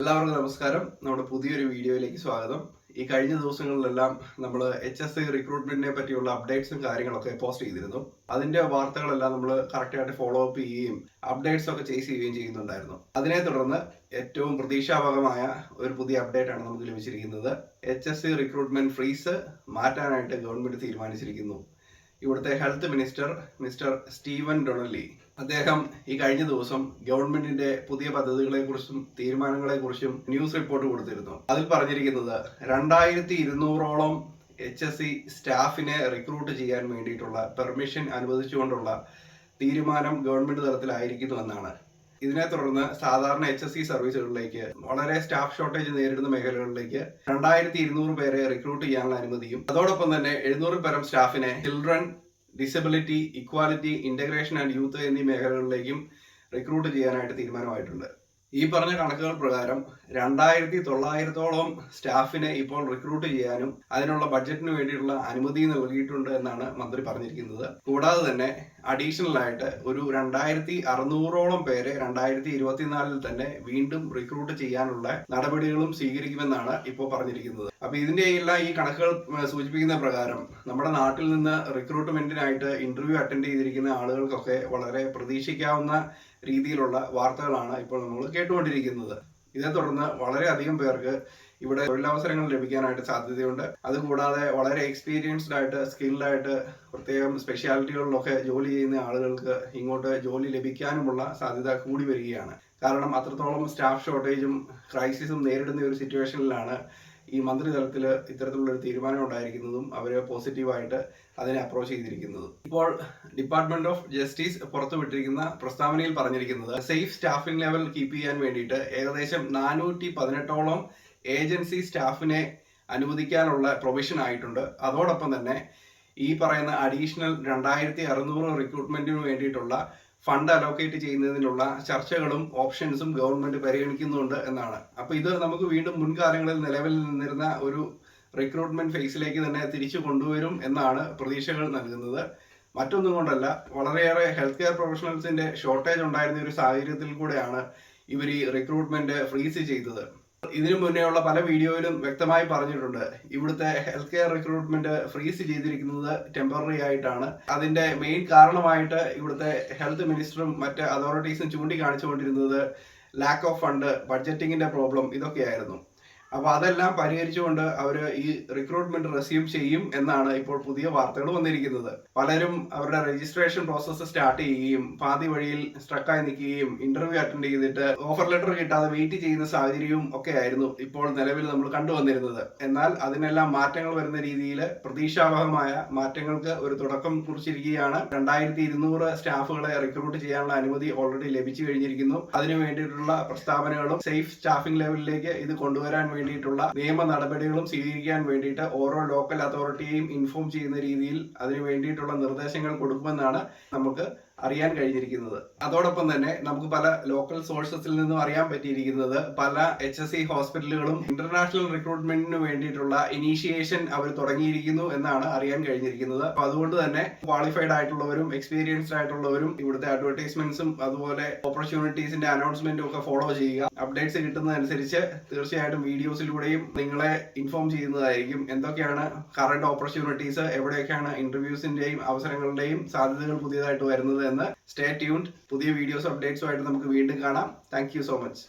എല്ലാവർക്കും നമസ്കാരം. നമ്മുടെ പുതിയൊരു വീഡിയോയിലേക്ക് സ്വാഗതം. ഈ കഴിഞ്ഞ ദിവസങ്ങളിലെല്ലാം നമ്മൾ എച്ച് എസ് ഐ റിക്രൂട്ട്മെന്റിനെ പറ്റിയുള്ള അപ്ഡേറ്റ്സും കാര്യങ്ങളൊക്കെ പോസ്റ്റ് ചെയ്തിരുന്നു. അതിന്റെ വാർത്തകളെല്ലാം നമ്മൾ കറക്റ്റായിട്ട് ഫോളോ അപ്പ് ചെയ്യുകയും അപ്ഡേറ്റ്സ് ഒക്കെ ചേസ് ചെയ്യുകയും ചെയ്യുന്നുണ്ടായിരുന്നു. അതിനെ തുടർന്ന് ഏറ്റവും പ്രതീക്ഷാപകമായ ഒരു പുതിയ അപ്ഡേറ്റ് ആണ് നമുക്ക് ലഭിച്ചിരിക്കുന്നത്. H S C recruitment freeze മാറ്റാനായിട്ട് ഗവൺമെന്റ് തീരുമാനിച്ചിരിക്കുന്നു. ഇവിടുത്തെ health minister mister Steven Donnelly. അദ്ദേഹം ഈ കഴിഞ്ഞ ദിവസം ഗവൺമെന്റിന്റെ പുതിയ പദ്ധതികളെക്കുറിച്ചും തീരുമാനങ്ങളെക്കുറിച്ചും ന്യൂസ് റിപ്പോർട്ട് കൊടുത്തിരുന്നു. അതിൽ പറഞ്ഞിരിക്കുന്നത് രണ്ടായിരത്തി ഇരുന്നൂറോളം എച്ച് എസ് സി സ്റ്റാഫിനെ റിക്രൂട്ട് ചെയ്യാൻ വേണ്ടിയിട്ടുള്ള പെർമിഷൻ അനുവദിച്ചുകൊണ്ടുള്ള തീരുമാനം ഗവൺമെന്റ് തലത്തിലായിരിക്കുന്നു എന്നാണ്. ഇതിനെ തുടർന്ന് സാധാരണ എച്ച് എസ് സി സർവീസുകളിലേക്ക് വളരെ സ്റ്റാഫ് ഷോർട്ടേജ് നേരിടുന്ന മേഖലകളിലേക്ക് രണ്ടായിരത്തി ഇരുന്നൂറ് പേരെ റിക്രൂട്ട് ചെയ്യാനുള്ള അനുമതിയും അതോടൊപ്പം തന്നെ എഴുന്നൂറിൽ പേരം സ്റ്റാഫിനെ children disability equality integration and youth എന്നീ മേഖലകളിലേക്കും റിക്രൂട്ട് ചെയ്യാനായിട്ട് തീരുമാനമായിട്ടുണ്ട്. ഈ പറഞ്ഞ കണക്കുകൾ പ്രകാരം രണ്ടായിരത്തി തൊള്ളായിരത്തോളം സ്റ്റാഫിനെ ഇപ്പോൾ റിക്രൂട്ട് ചെയ്യാനും അതിനുള്ള ബഡ്ജറ്റിന് വേണ്ടിയിട്ടുള്ള അനുമതി നൽകിയിട്ടുണ്ട് എന്നാണ് മന്ത്രി പറഞ്ഞിരിക്കുന്നത്. കൂടാതെ തന്നെ അഡീഷണൽ ആയിട്ട് ഒരു രണ്ടായിരത്തി അറുന്നൂറോളം പേരെ രണ്ടായിരത്തി ഇരുപത്തിനാലിൽ തന്നെ വീണ്ടും റിക്രൂട്ട് ചെയ്യാനുള്ള നടപടികളും സ്വീകരിക്കുമെന്നാണ് ഇപ്പോൾ പറഞ്ഞിരിക്കുന്നത്. അപ്പൊ ഇതിന്റെ എല്ലാം ഈ കണക്കുകൾ സൂചിപ്പിക്കുന്ന പ്രകാരം നമ്മുടെ നാട്ടിൽ നിന്ന് റിക്രൂട്ട്മെന്റിനായിട്ട് ഇന്റർവ്യൂ അറ്റൻഡ് ചെയ്തിരിക്കുന്ന ആളുകൾക്കൊക്കെ വളരെ പ്രതീക്ഷിക്കാവുന്ന രീതിയിലുള്ള വാർത്തകളാണ് ഇപ്പോൾ നമ്മൾ കേട്ടുകൊണ്ടിരിക്കുന്നത്. ഇതേ തുടർന്ന് വളരെയധികം പേർക്ക് ഇവിടെ തൊഴിലവസരങ്ങൾ ലഭിക്കാനായിട്ട് സാധ്യതയുണ്ട്. അതുകൂടാതെ വളരെ എക്സ്പീരിയൻസ്ഡ് ആയിട്ട് സ്കിൽഡ് ആയിട്ട് പ്രത്യേകം സ്പെഷ്യാലിറ്റികളിലൊക്കെ ജോലി ചെയ്യുന്ന ആളുകൾക്ക് ഇങ്ങോട്ട് ജോലി ലഭിക്കാനുമുള്ള സാധ്യത കൂടി വരികയാണ്. കാരണം അത്രത്തോളം സ്റ്റാഫ് ഷോർട്ടേജും ക്രൈസിസും നേരിടുന്ന ഒരു സിറ്റുവേഷനിലാണ് ഈ മന്ത്രിതലത്തിൽ ഇത്തരത്തിലുള്ള ഒരു തീരുമാനം ഉണ്ടായിരിക്കുന്നതും അവർ പോസിറ്റീവായിട്ട് അതിനെ അപ്രോച്ച് ചെയ്തിരിക്കുന്നതും. ഇപ്പോൾ ഡിപ്പാർട്ട്മെന്റ് ഓഫ് ജസ്റ്റിസ് പുറത്തുവിട്ടിരിക്കുന്ന പ്രസ്താവനയിൽ പറഞ്ഞിരിക്കുന്നത് സേഫ് സ്റ്റാഫിംഗ് ലെവൽ കീപ്പ് ചെയ്യാൻ വേണ്ടിയിട്ട് ഏകദേശം നാനൂറ്റി പതിനെട്ടോളം ഏജൻസി സ്റ്റാഫിനെ അനുവദിക്കാനുള്ള പ്രൊവിഷൻ ആയിട്ടുണ്ട്. അതോടൊപ്പം തന്നെ ഈ പറയുന്ന അഡീഷണൽ രണ്ടായിരത്തി അറുന്നൂറ് റിക്രൂട്ട്മെന്റിന് വേണ്ടിയിട്ടുള്ള ഫണ്ട് അലോക്കേറ്റ് ചെയ്യുന്നതിനുള്ള ചർച്ചകളും ഓപ്ഷൻസും ഗവൺമെന്റ് പരിഗണിക്കുന്നുണ്ട് എന്നാണ്. അപ്പൊ ഇത് നമുക്ക് വീണ്ടും മുൻകാലങ്ങളിൽ നിലവിൽ നിന്നിരുന്ന ഒരു റിക്രൂട്ട്മെന്റ് ഫേസിലേക്ക് തന്നെ തിരിച്ചു കൊണ്ടുവരും എന്നാണ് പ്രതീക്ഷകൾ നൽകുന്നത്. മറ്റൊന്നും കൊണ്ടല്ല വളരെയേറെ ഹെൽത്ത് കെയർ പ്രൊഫഷണൽസിന്റെ ഷോർട്ടേജ് ഉണ്ടായിരുന്ന ഒരു സാഹചര്യത്തിൽ കൂടെയാണ് ഇവർ ഈ റിക്രൂട്ട്മെന്റ് ഫ്രീസ് ചെയ്തത്. ഇതിനു മുന്നേ ഉള്ള പല വീഡിയോയിലും വ്യക്തമായി പറഞ്ഞിട്ടുണ്ട്. ഇവിടുത്തെ ഹെൽത്ത് കെയർ റിക്രൂട്ട്മെന്റ് ഫ്രീസ് ചെയ്തിരിക്കുന്നത് ടെമ്പററി ആയിട്ടാണ്. അതിന്റെ മെയിൻ കാരണമായിട്ട് ഇവിടുത്തെ ഹെൽത്ത് മിനിസ്റ്ററും മറ്റ് അതോറിറ്റീസും ചൂണ്ടിക്കാണിച്ചുകൊണ്ടിരുന്നത് ലാക്ക് ഓഫ് ഫണ്ട് ബഡ്ജറ്റിംഗിന്റെ പ്രോബ്ലം ഇതൊക്കെയായിരുന്നു. അപ്പൊ അതെല്ലാം പരിഹരിച്ചുകൊണ്ട് അവർ ഈ റിക്രൂട്ട്മെന്റ് റെസ്യൂം ചെയ്യും എന്നാണ് ഇപ്പോൾ പുതിയ വാർത്തകൾ വന്നിരിക്കുന്നത്. പലരും അവരുടെ രജിസ്ട്രേഷൻ പ്രോസസ്സ് സ്റ്റാർട്ട് ചെയ്യുകയും പാതി വഴിയിൽ സ്ട്രക്കായി നിൽക്കുകയും ഇന്റർവ്യൂ അറ്റൻഡ് ചെയ്തിട്ട് ഓഫർ ലെറ്റർ കിട്ടാതെ വെയിറ്റ് ചെയ്യുന്ന സാഹചര്യവും ഒക്കെ ആയിരുന്നു ഇപ്പോൾ നിലവിൽ നമ്മൾ കണ്ടുവന്നിരുന്നത് എന്നാൽ അതിനെല്ലാം മാറ്റങ്ങൾ വരുന്ന രീതിയിൽ പ്രതീക്ഷാവഹമായ മാറ്റങ്ങൾക്ക് ഒരു തുടക്കം കുറിച്ചിരിക്കുകയാണ്. രണ്ടായിരത്തി ഇരുന്നൂറ് സ്റ്റാഫുകളെ റിക്രൂട്ട് ചെയ്യാനുള്ള അനുമതി ഓൾറെഡി ലഭിച്ചു കഴിഞ്ഞിരിക്കുന്നു. അതിനു വേണ്ടിയിട്ടുള്ള പ്രസ്താവനകളും സേഫ് സ്റ്റാഫിംഗ് ലെവലിലേക്ക് ഇത് കൊണ്ടുവരാൻ വേണ്ടിയിട്ടുള്ള നിയമ നടപടികളും സ്വീകരിക്കാൻ വേണ്ടിയിട്ട് ഓരോ ലോക്കൽ അതോറിറ്റിയെയും ഇൻഫോം ചെയ്യുന്ന രീതിയിൽ അതിന് വേണ്ടിയിട്ടുള്ള നിർദ്ദേശങ്ങൾ കൊടുക്കുമെന്നാണ് നമുക്ക് അറിയാൻ കഴിഞ്ഞിരിക്കുന്നത്. അതോടൊപ്പം തന്നെ നമുക്ക് പല ലോക്കൽ സോഴ്സസിൽ നിന്നും അറിയാൻ പറ്റിയിരിക്കുന്നത് പല എച്ച് എസ് സി ഹോസ്പിറ്റലുകളും ഇന്റർനാഷണൽ റിക്രൂട്ട്മെന്റിന് വേണ്ടിയിട്ടുള്ള ഇനീഷ്യേഷൻ അവർ തുടങ്ങിയിരിക്കുന്നു എന്നാണ് അറിയാൻ കഴിഞ്ഞിരിക്കുന്നത്. അപ്പൊ അതുകൊണ്ട് തന്നെ ക്വാളിഫൈഡ് ആയിട്ടുള്ളവരും എക്സ്പീരിയൻസ്ഡ് ആയിട്ടുള്ളവരും ഇവിടുത്തെ അഡ്വർടൈസ്മെന്റ്സും അതുപോലെ ഓപ്പർച്യൂണിറ്റീസിന്റെ അനൗൺസ്മെന്റും ഒക്കെ ഫോളോ ചെയ്യുക. അപ്ഡേറ്റ്സ് കിട്ടുന്നതനുസരിച്ച് തീർച്ചയായിട്ടും വീഡിയോസിലൂടെയും നിങ്ങളെ ഇൻഫോം ചെയ്യുന്നതായിരിക്കും. എന്തൊക്കെയാണ് കറണ്ട് ഓപ്പർച്യൂണിറ്റീസ് എവിടെയൊക്കെയാണ് ഇന്റർവ്യൂസിന്റെയും അവസരങ്ങളുടെയും സാധ്യതകൾ പുതിയതായിട്ട് വരുന്നത് എന്ന് സ്റ്റേ ട്യൂൺഡ് പുതിയ വീഡിയോസ് അപ്ഡേറ്റ്സുമായിട്ട് നമുക്ക് വീണ്ടും കാണാം. Thank so much